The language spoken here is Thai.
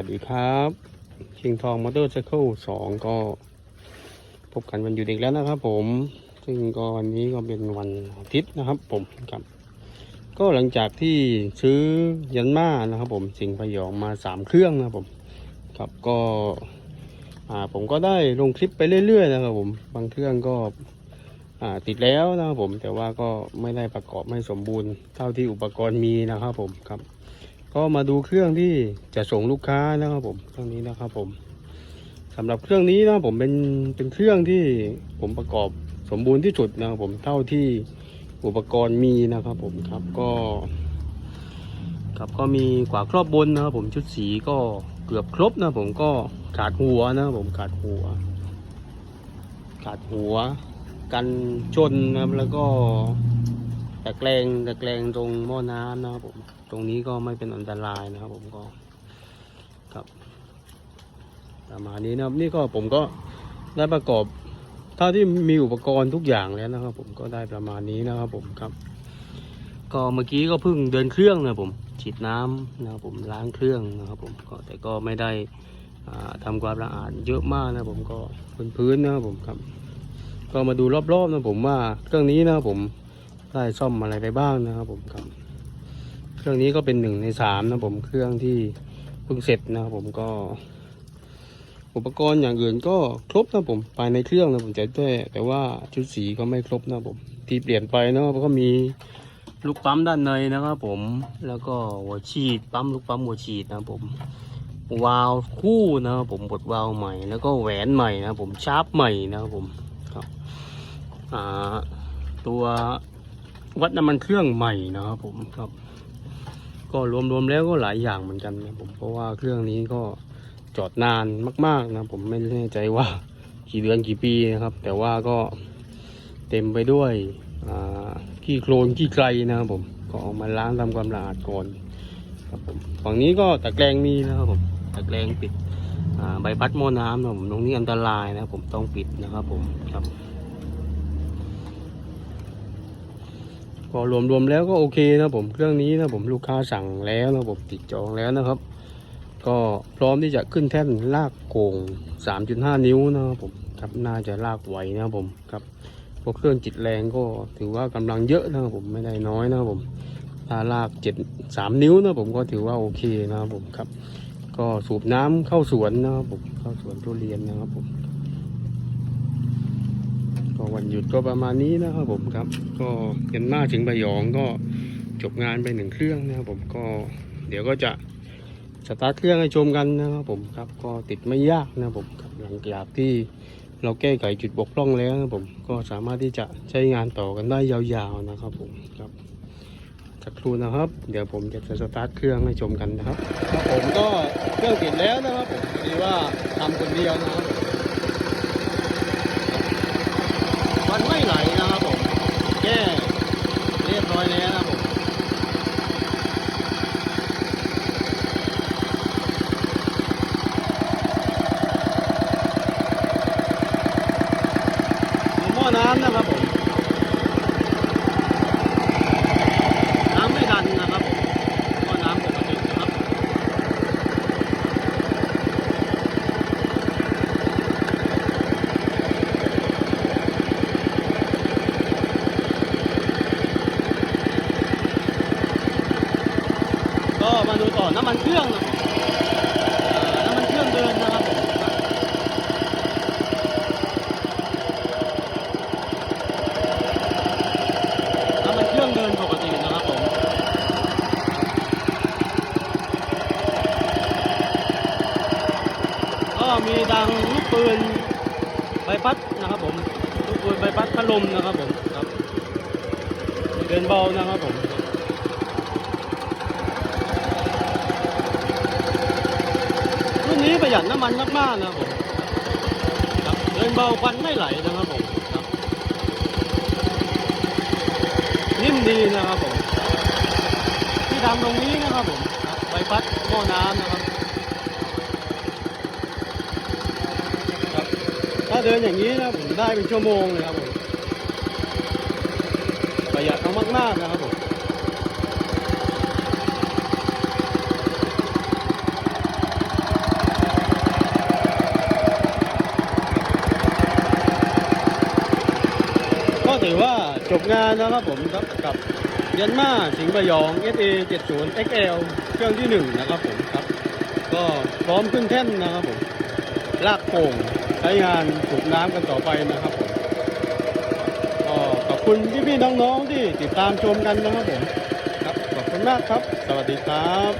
วัสดีครับชิงทองมอเตอร์ไซเคิลสองก็ พบกันวันหยุดอีกแล้วนะครับผม ซึ่งก็วันนี้ก็เป็นวันอาทิตย์นะครับผมครับ ก็หลังจากที่ซื้อยันมานะครับผมสิงพยองมาสามเครื่องนะครับผม ครับก็อ่าผมก็ได้ลงคลิปไปเรื่อย ๆ นะครับผม บางเครื่องก็อ่าติดแล้วนะครับผม แต่ว่าก็ไม่ได้ประกอบไม่สมบูรณ์เท่าที่อุปกรณ์มีนะครับผมครับ ก็มาดูเครื่องที่จะส่งลูกค้านะครับผมเครื่องนี้นะครับผมสำหรับเครื่องนี้นะผมเป็นเป็นเครื่องที่ผมประกอบสมบูรณ์ที่สุดนะครับผมเท่าที่อุปกรณ์มีนะครับผมครับก็ครับก็มีขวาครอบบนนะครับผมชุดสีก็เกือบครบนะผมก็ขาดหัวนะครับผมขาดหัว ขาดหัว กันชนนะแล้วก็ ตะแกรงตะแกรงตรงหม้อน้ำนะครับผมตรงนี้ก็ไม่เป็นอันตรายนะครับ ผมก็ครับประมาณนี้นะครับ นี่ก็ผมก็ได้ประกอบเท่าที่มีอุปกรณ์ทุกอย่างแล้วนะครับ ผมก็ได้ประมาณนี้นะครับ ผมครับ ก็เมื่อกี้ก็เพิ่งเดินเครื่องนะครับผมฉีดน้ำนะครับผมล้างเครื่องนะครับ ผมก็แต่ก็ไม่ได้อ่าทำความสะอาดเยอะมากนะครับผมก็พื้นๆนะครับผมครับ ก็มาดูรอบๆนะผมว่าเครื่องนี้นะครับผม ได้ซ่อมอะไรไปบ้างนะครับผมครับ เครื่องนี้ก็เป็นหนึ่งในสามนะผมเครื่องที่เพิ่งเสร็จนะครับผมก็ อุปกรณ์อย่างอื่นก็ครบนะผมภายในเครื่องนะผมจะแต่แต่ว่าชุดสีก็ไม่ครบนะผม ที่เปลี่ยนไปนะก็มีลูกปั๊มด้านในนะครับผมแล้วก็หัวฉีดปั๊มลูกปั๊มหัวฉีดนะผมวาล์วคู่นะครับผมบดวาล์วใหม่แล้วก็แหวนใหม่นะผมชาร์ปใหม่นะครับผมครับตัว วัดน้ำมันเครื่องใหม่นะครับผมครับ ก็รวมๆแล้วก็หลายอย่างเหมือนกันนะผมเพราะว่าเครื่องนี้ก็จอดนานมาก ๆ นะ ผมไม่แน่ใจว่ากี่เดือนกี่ปีนะครับ แต่ว่าก็เต็มไปด้วยขี้โคลนขี้ไกลนะครับผมก็เอามาล้างทำความสะอาดก่อนครับผมฝั่งนี้ก็ตะแกรงมีนะครับผมตะแกรงปิดใบพัดหม้อน้ำนะผมตรงนี้อันตรายนะผมต้องปิดนะครับผมครับ ก็รวมๆแล้วก็โอเคนะผมเครื่องนี้นะผมลูกค้าสั่งแล้วนะผมติดจองแล้วนะครับ ก็พร้อมที่จะขึ้นแท่นลากโก่ง 3.5 นิ้วนะครับผมครับน่าจะลากไหวนะครับผมครับเพราะเครื่องจิตแรงก็ถือว่ากำลังเยอะนะครับผมไม่ได้น้อยนะครับผมถ้าลาก7 3นิ้วนะผมก็ถือว่าโอเคนะครับผมครับ ก็สูบน้ำเข้าสวนนะครับผมเข้าสวนทุเรียนนะครับผม วันหยุดก็ประมาณนี้นะครับผมครับ ก็ยันมาถึงใบหยองก็จบงานไปหนึ่งเครื่องนะครับผมก็เดี๋ยวก็จะสตาร์ทเครื่องให้ชมกันนะครับผมครับก็ติดไม่ยากนะครับผมครับหลังจากที่เราแก้ไขจุดบกพร่องแล้วนะครับผมก็สามารถที่จะใช้งานต่อกันได้ยาวๆนะครับผมครับสักครู่นะครับ เดี๋ยวผมจะสตาร์ทเครื่องให้ชมกันนะครับผมก็เครื่องติดแล้วนะครับผมพอดีว่าทำคนเดียวนะครับ มัน ไม่ไหลนะครับผมแก้เรียบร้อยแล้วนะครับผมหม้อน้ำนะครับผม น้ำไม่ดันนะครับผมหม้อน้ำปกตินะครับ ก็ มาดูต่อน้ำมันเครื่องนะครับอ่าน้ำมันเครื่องเดินนะครับน้ำมันเครื่องเดินปกตินะครับผมก็มีดังลูกปืนใบพัดนะครับผมลูกปืนใบพัดพัดลมนะครับผมครับเดินเบานะครับผม รุ่ นนี้ประหยัดน้ำมันมากๆนะครับผมครับเดินเบาควันไม่ไหลนะครับผมครับนิ่มดีนะครับผมที่ทำตรงนี้นะครับผมบใบพัดหม้อน้ำนะครับครับถ้าเดินอย่างนี้นะผมได้เป็นชั่วโมงเลยครับผมประหยัดเอามากๆนะครับผม ถือว่า จบงานนะครับผมครับกับยันมาสิงห์ประยอง SA 70 XL เครื่องที่หนึ่งนะครับผมครับ ก็พร้อมขึ้นแท่นนะครับผมลากโป่งใช้งานสูบน้ำกันต่อไปนะครับผมก็ขอบคุณพี่ๆน้องๆที่ติดตามชมกันนะครับผมครับขอบคุณมากครับ สวัสดีครับ